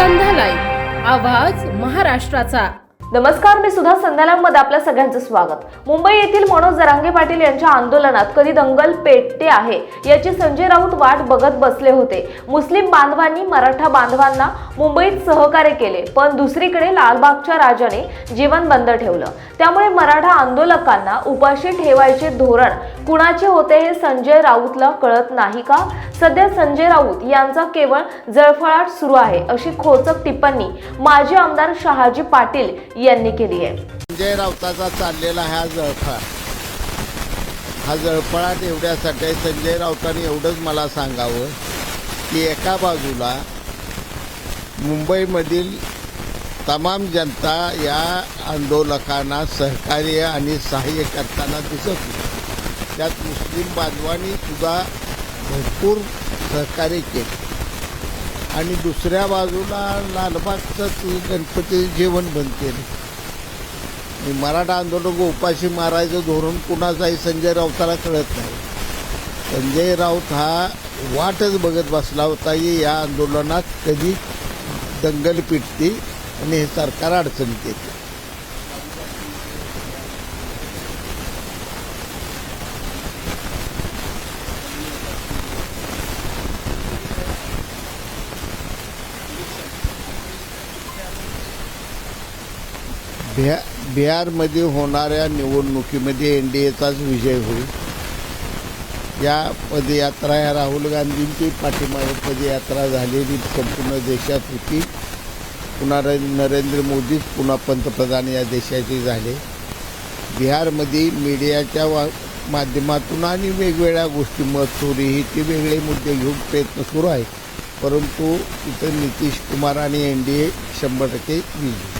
आवाज महाराष्ट्राचा. नमस्कार मी सुधा संध्यालांमध्ये आपल्या सगळ्यांचं स्वागत. मुंबई येथील मनोज जरांगे पाटील यांच्या आंदोलनात कधी दंगल पेटते आहे याची संजय राऊत वाट बघत बसले होते. मुस्लिम बांधवांनी मराठा बांधवांना मुंबईत सहकार्य केले पण दुसरीकडे लालबागच्या राजाने जीवन बंद ठेवलं. त्यामुळे मराठा आंदोलकांना उपाशी ठेवायचे धोरण कुणाचे होते हे संजय राऊतला कळत नाही का? सध्या संजय राऊत यांचा केवळ जळफळाट सुरू आहे अशी खोचक टिप्पणी माजी आमदार शहाजी पाटील यांनी केली आहे. संजय राऊताचा चाललेला हा जळफळाट. हा जळफळाट एवढ्यासाठी संजय राऊतांनी एवढंच मला सांगावं की एका बाजूला मुंबईमधील तमाम जनता या आंदोलकांना सहकार्य आणि सहाय्य करताना दिसत होती. त्यात मुस्लिम बांधवांनी सुद्धा भरपूर सहकार्य केले. आणि दुसऱ्या बाजूला लालबागचंच गणपती जेवण बंद केलं. मराठा आंदोलक उपाशी मारायचं धोरण कुणाचाही संजय राऊताला कळत नाही. संजय राऊत हा वाटच बघत बसला होता की या आंदोलनात कधी दंगल पिटते आणि हे सरकार अडचणीत येते. बिहार बिहारमध्ये होणाऱ्या निवडणुकीमध्ये एन डी एचाच विजय होईल. या पदयात्रा या राहुल गांधींची पाठीमागे पदयात्रा झालेली संपूर्ण देशात होती. पुन्हा र- नरेंद्र मोदीच पुन्हा पंतप्रधान या देशाचे झाले. बिहारमध्ये मीडियाच्या वा माध्यमातून आणि वेगवेगळ्या गोष्टी मत चोरी ही ते वेगळे मुद्दे घेऊन प्रयत्न सुरू आहे परंतु इथं नितीश कुमार आणि एन डी ए शंभर टक्के विजयी.